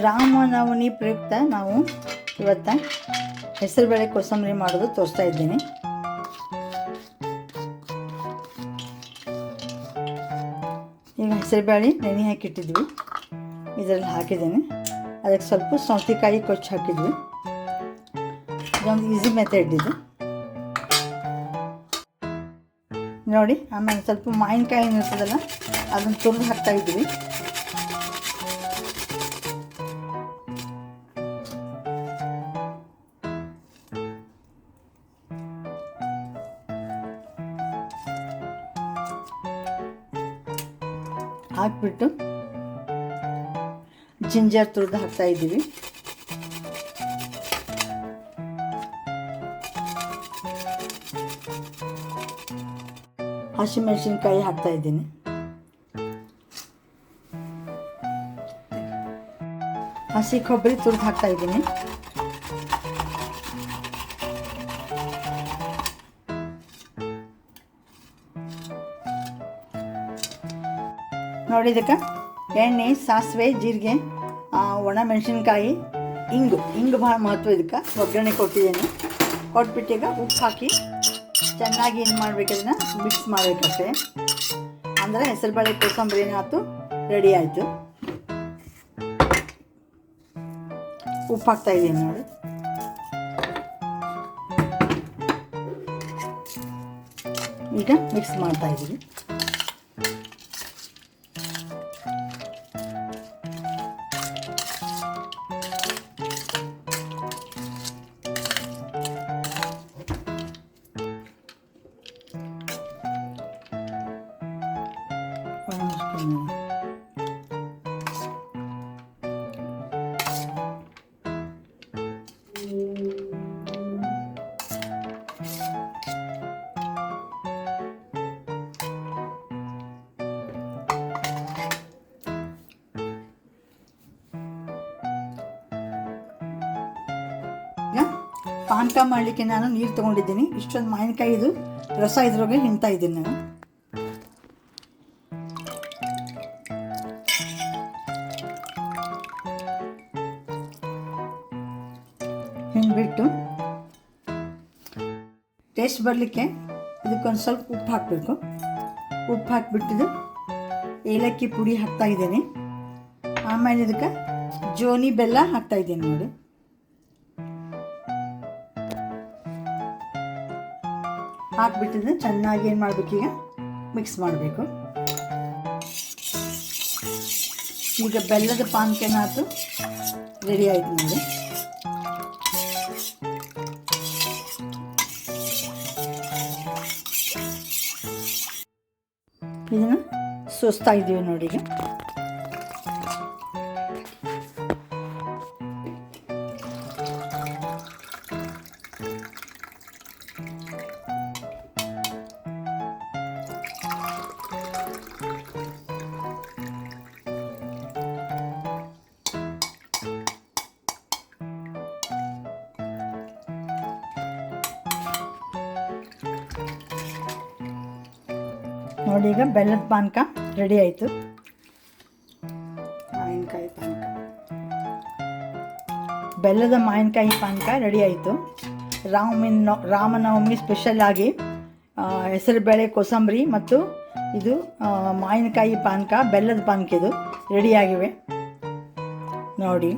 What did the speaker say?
ರಾಮನವಮಿ ಪ್ರಯುಕ್ತ ನಾವು ಇವತ್ತು ಹೆಸರುಬೇಳೆ ಕೋಸಂಬರಿ ಮಾಡೋದು ತೋರಿಸ್ತಾ ಇದ್ದೀನಿ. ಈಗ ಹೆಸರುಬೇಳೆ ನೆನೆ ಹಾಕಿಟ್ಟಿದ್ವಿ. ಇದರಲ್ಲಿ ಹಾಕಿದ್ದೀನಿ. ಅದಕ್ಕೆ ಸ್ವಲ್ಪ ಸೌತೆಕಾಯಿ ಕೊಚ್ಚಿ ಹಾಕಿದ್ವಿ. ಇದೊಂದು ಈಸಿ ಮೆಥಡ್ ಇದು. ನೋಡಿ, ಆಮೇಲೆ ಸ್ವಲ್ಪ ಮಾವಿನಕಾಯಿ ಇರ್ತದಲ್ಲ ಅದನ್ನು ತುರಿದು ಹಾಕ್ತಾ ಇದ್ವಿ. ಹಾಕ್ಬಿಟ್ಟು ಜಿಂಜರ್ ತುರಿದು ಹಾಕ್ತಾ ಇದ್ದೀವಿ. ಹಸಿಮೆಣಸಿನ್ಕಾಯಿ ಹಾಕ್ತಾ ಇದ್ದೀನಿ. ಹಸಿ ಕೊಬ್ಬರಿ ತುರಿದು ಹಾಕ್ತಾ ಇದ್ದೀನಿ. ನೋಡಿ ಇದಕ್ಕೆ. ಎಣ್ಣೆ, ಸಾಸಿವೆ, ಜೀರಿಗೆ ಒಣ ಮೆಣಸಿನ್ಕಾಯಿ, ಇಂಗು. ಇಂಗು ಭಾಳ ಮಹತ್ವ ಇದಕ್ಕೆ. ಒಗ್ಗರಣೆ ಕೊಟ್ಟಿದ್ದೀನಿ. ಕೊಟ್ಬಿಟ್ಟು ಈಗ ಉಪ್ಪು ಹಾಕಿ ಚೆನ್ನಾಗಿ ಏನು ಮಾಡ್ಬೇಕು ಅದನ್ನ ಮಿಕ್ಸ್ ಮಾಡಬೇಕಷ್ಟೇ. ಅಂದರೆ ಹೆಸರುಬೇಳೆ ಕೋಸಂಬರಿ ಏನಾಯ್ತು? ರೆಡಿ ಆಯಿತು. ಉಪ್ಪು ಹಾಕ್ತಾ ಇದ್ದೀನಿ ನೋಡಿ. ಈಗ ಮಿಕ್ಸ್ ಮಾಡ್ತಾ ಈಗ ಪಾನಕ ಮಾಡಲಿಕ್ಕೆ ನಾನು ನೀರು ತೊಗೊಂಡಿದ್ದೀನಿ. ಇಷ್ಟೊಂದು ಮಾವಿನಕಾಯಿ ಇದು. ರಸ ಇದ್ರೊಳಗೆ ಹಿಂಡ್ತಾ ಇದ್ದೀನಿ ನಾನು. ಹಿಂಡ್ಬಿಟ್ಟು ಟೇಸ್ಟ್ ಬರಲಿಕ್ಕೆ ಇದಕ್ಕೊಂದು ಸ್ವಲ್ಪ ಉಪ್ಪು ಹಾಕಬೇಕು. ಉಪ್ಪು ಹಾಕಿಬಿಟ್ಟಿದ್ದು ಏಲಕ್ಕಿ ಪುಡಿ ಹಾಕ್ತಾ ಇದ್ದೀನಿ. ಆಮೇಲೆ ಇದಕ್ಕೆ ಜೋನಿ ಬೆಲ್ಲ ಹಾಕ್ತಾ ಇದ್ದೀನಿ ನೋಡಿ. ಹಾಕ್ಬಿಟ್ಟಿದ್ದು ಚೆನ್ನಾಗಿ ಏನು ಮಾಡಬೇಕೀಗ ಮಿಕ್ಸ್ ಮಾಡಬೇಕು. ಈಗ ಬೆಲ್ಲದ ಪಾನಕನಾತು ರೆಡಿ ಆಯ್ತು ನೋಡಿ. ಇದನ್ನು ಸೋಸ್ತಾ ನೋಡಿ ನೋಡಿ ಈಗ ಬೆಲ್ಲದ ಪಾನಕ ರೆಡಿ ಆಯಿತು. ಮಾವಿನಕಾಯಿ ಪಾನಕ. ಬೆಲ್ಲದ ಮಾವಿನಕಾಯಿ ಪಾನಕ ರೆಡಿ ಆಯಿತು. ರಾಮನ ರಾಮನವಮಿ ಸ್ಪೆಷಲ್ ಆಗಿ ಹೆಸರುಬೇಳೆ ಕೋಸಂಬರಿ ಮತ್ತು ಇದು ಮಾವಿನಕಾಯಿ ಪಾನಕ, ಬೆಲ್ಲದ ಪಾನಕ ಇದು ರೆಡಿಯಾಗಿವೆ ನೋಡಿ.